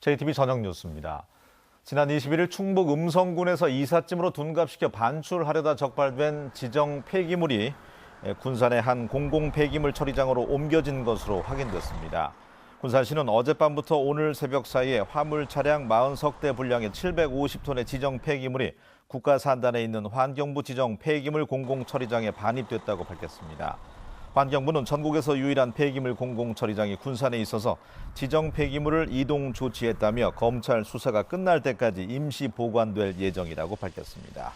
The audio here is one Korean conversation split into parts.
JTB 저녁 뉴스입니다. 지난 21일 충북 음성군에서 이삿짐으로 둔갑시켜 반출하려다 적발된 지정 폐기물이 군산의 한 공공 폐기물 처리장으로 옮겨진 것으로 확인됐습니다. 군산시는 어젯밤부터 오늘 새벽 사이에 화물 차량 40석 분량의 750톤의 지정 폐기물이 국가산단에 있는 환경부 지정 폐기물 공공 처리장에 반입됐다고 밝혔습니다. 환경부는 전국에서 유일한 폐기물 공공 처리장이 군산에 있어서 지정 폐기물을 이동 조치했다며 검찰 수사가 끝날 때까지 임시 보관될 예정이라고 밝혔습니다.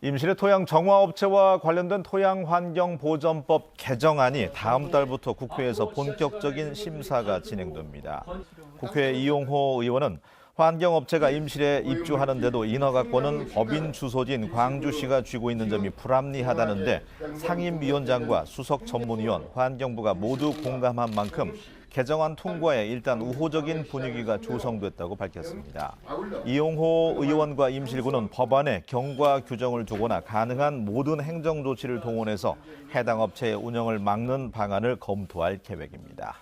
임실의 토양 정화업체와 관련된 토양환경보전법 개정안이 다음 달부터 국회에서 본격적인 심사가 진행됩니다. 국회 이용호 의원은 환경업체가 임실에 입주하는데도 인허가권은 법인 주소지인 광주시가 쥐고 있는 점이 불합리하다는데 상임위원장과 수석 전문위원, 환경부가 모두 공감한 만큼 개정안 통과에 일단 우호적인 분위기가 조성됐다고 밝혔습니다. 이용호 의원과 임실구는 법안에 경과 규정을 두거나 가능한 모든 행정 조치를 동원해서 해당 업체의 운영을 막는 방안을 검토할 계획입니다.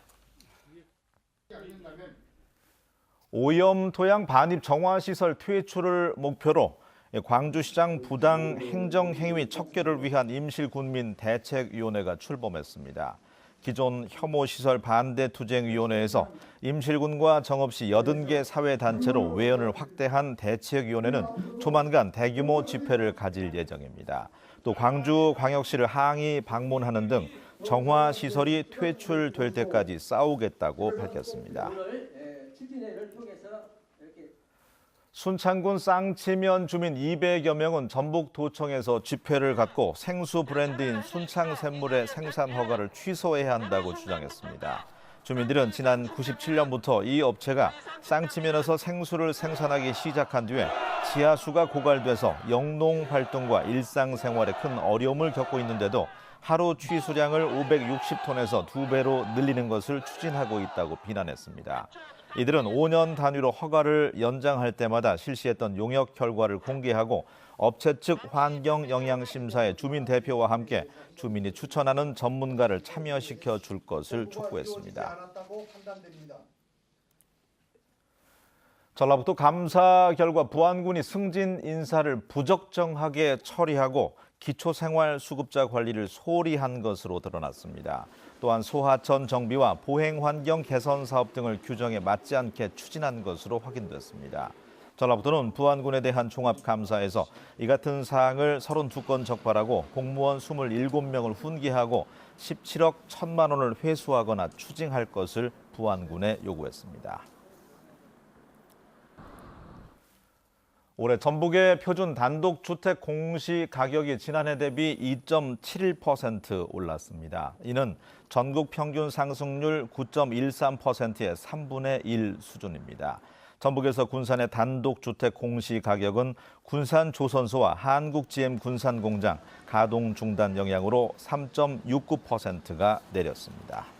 오염 토양 반입 정화 시설 퇴출을 목표로 광주시장 부당 행정 행위 척결을 위한 임실군민 대책위원회가 출범했습니다. 기존 혐오 시설 반대 투쟁 위원회에서 임실군과 정읍시 80개 사회 단체로 외연을 확대한 대책위원회는 조만간 대규모 집회를 가질 예정입니다. 또 광주 광역시를 항의 방문하는 등 정화 시설이 퇴출될 때까지 싸우겠다고 밝혔습니다. 추진회를 통해서 이렇게 순창군 쌍치면 주민 200여 명은 전북 도청에서 집회를 갖고 생수 브랜드인 순창 샘물의 생산 허가를 취소해야 한다고 주장했습니다. 주민들은 지난 97년부터 이 업체가 쌍치면에서 생수를 생산하기 시작한 뒤에 지하수가 고갈돼서 영농 활동과 일상생활에 큰 어려움을 겪고 있는데도 하루 취수량을 560톤에서 두 배로 늘리는 것을 추진하고 있다고 비난했습니다. 이들은 5년 단위로 허가를 연장할 때마다 실시했던 용역 결과를 공개하고 업체 측 환경 영향 심사에 주민 대표와 함께 주민이 추천하는 전문가를 참여시켜 줄 것을 촉구했습니다. 전라북도 감사 결과 부안군이 승진 인사를 부적정하게 처리하고 기초생활수급자 관리를 소홀히 한 것으로 드러났습니다. 또한 소하천 정비와 보행 환경 개선 사업 등을 규정에 맞지 않게 추진한 것으로 확인됐습니다. 전라북도는 부안군에 대한 종합감사에서 이 같은 사항을 32건 적발하고 공무원 27명을 훈계하고 17억 1천만 원을 회수하거나 추징할 것을 부안군에 요구했습니다. 올해 전북의 표준 단독주택 공시 가격이 지난해 대비 2.71% 올랐습니다. 이는 전국 평균 상승률 9.13%의 3분의 1 수준입니다. 전북에서 군산의 단독주택 공시 가격은 군산 조선소와 한국 GM 군산 공장 가동 중단 영향으로 3.69%가 내렸습니다.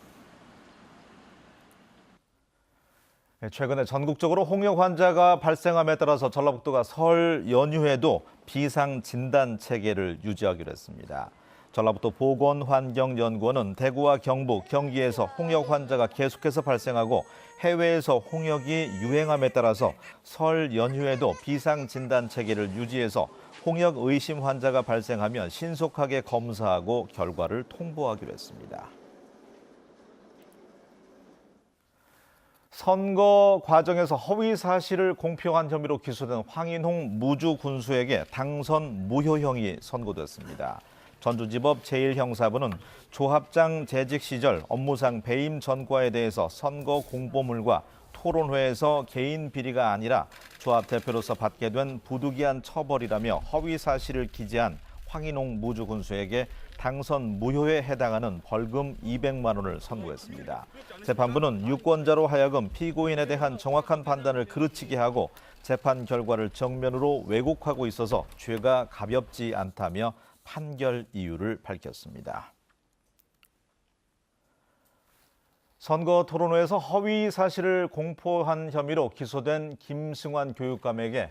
최근에 전국적으로 홍역 환자가 발생함에 따라서 전라북도가 설 연휴에도 비상 진단 체계를 유지하기로 했습니다. 전라북도 보건환경연구원은 대구와 경북, 경기에서 홍역 환자가 계속해서 발생하고 해외에서 홍역이 유행함에 따라서 설 연휴에도 비상 진단 체계를 유지해서 홍역 의심 환자가 발생하면 신속하게 검사하고 결과를 통보하기로 했습니다. 선거 과정에서 허위 사실을 공표한 혐의로 기소된 황인홍 무주 군수에게 당선 무효형이 선고됐습니다. 전주지법 제1형사부는 조합장 재직 시절 업무상 배임 전과에 대해서 선거 공보물과 토론회에서 개인 비리가 아니라 조합 대표로서 받게 된 부득이한 처벌이라며 허위 사실을 기재한 황인홍 무주 군수에게 당선 무효에 해당하는 벌금 200만 원을 선고했습니다. 재판부는 유권자로 하여금 피고인에 대한 정확한 판단을 그르치게 하고 재판 결과를 정면으로 왜곡하고 있어서 죄가 가볍지 않다며 판결 이유를 밝혔습니다. 선거 토론회에서 허위 사실을 공포한 혐의로 기소된 김승환 교육감에게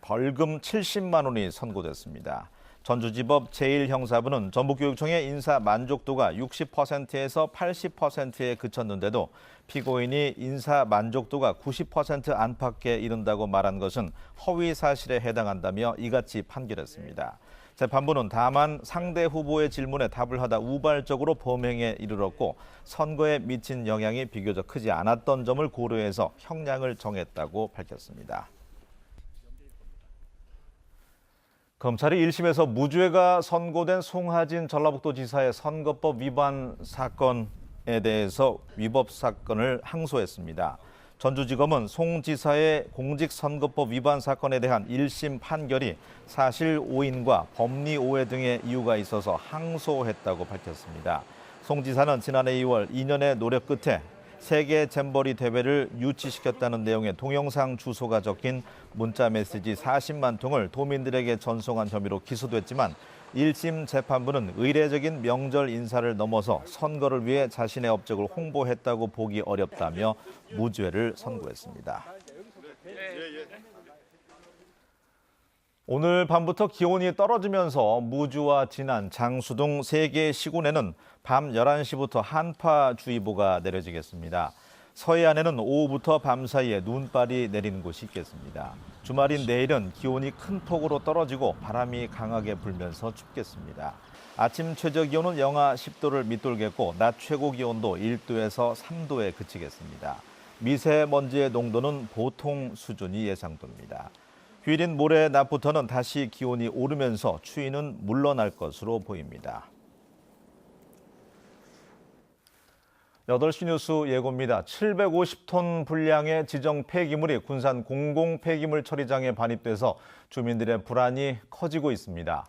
벌금 70만 원이 선고됐습니다. 전주지법 제1형사부는 전북교육청의 인사 만족도가 60%에서 80%에 그쳤는데도 피고인이 인사 만족도가 90% 안팎에 이른다고 말한 것은 허위 사실에 해당한다며 이같이 판결했습니다. 재판부는 다만 상대 후보의 질문에 답을 하다 우발적으로 범행에 이르렀고 선거에 미친 영향이 비교적 크지 않았던 점을 고려해서 형량을 정했다고 밝혔습니다. 검찰이 1심에서 무죄가 선고된 송하진 전라북도 지사의 선거법 위반 사건에 대해서 위법 사건을 항소했습니다. 전주지검은 송 지사의 공직선거법 위반 사건에 대한 1심 판결이 사실 오인과 법리 오해 등의 이유가 있어서 항소했다고 밝혔습니다. 송 지사는 지난해 2월 2년의 노력 끝에 세계 잼버리 대회를 유치시켰다는 내용의 동영상 주소가 적힌 문자 메시지 40만 통을 도민들에게 전송한 혐의로 기소됐지만 1심 재판부는 의례적인 명절 인사를 넘어서 선거를 위해 자신의 업적을 홍보했다고 보기 어렵다며 무죄를 선고했습니다. 오늘 밤부터 기온이 떨어지면서 무주와 진안, 장수 등세개 시군에는 밤 11시부터 한파주의보가 내려지겠습니다. 서해안에는 오후부터 밤 사이에 눈발이 내리는 곳이 있겠습니다. 주말인 내일은 기온이 큰 폭으로 떨어지고 바람이 강하게 불면서 춥겠습니다. 아침 최저 기온은 영하 10도를 밑돌겠고 낮 최고 기온도 1도에서 3도에 그치겠습니다. 미세먼지의 농도는 보통 수준이 예상됩니다. 휴일인 모레 낮부터는 다시 기온이 오르면서 추위는 물러날 것으로 보입니다. 8시 뉴스 예고입니다. 750톤 분량의 지정 폐기물이 군산 공공 폐기물 처리장에 반입돼서 주민들의 불안이 커지고 있습니다.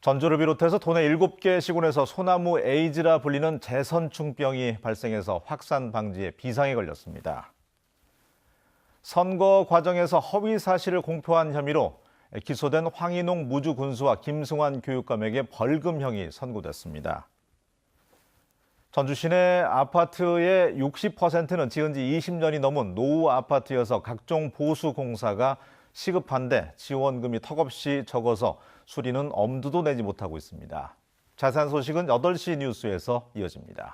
전주를 비롯해서 도내 7개 시군에서 소나무 에이즈라 불리는 재선충병이 발생해서 확산 방지에 비상이 걸렸습니다. 선거 과정에서 허위 사실을 공표한 혐의로 기소된 황인홍 무주 군수와 김승환 교육감에게 벌금형이 선고됐습니다. 전주 시내 아파트의 60%는 지은 지 20년이 넘은 노후 아파트여서 각종 보수 공사가 시급한데 지원금이 턱없이 적어서 수리는 엄두도 내지 못하고 있습니다. 자세한 소식은 8시 뉴스에서 이어집니다.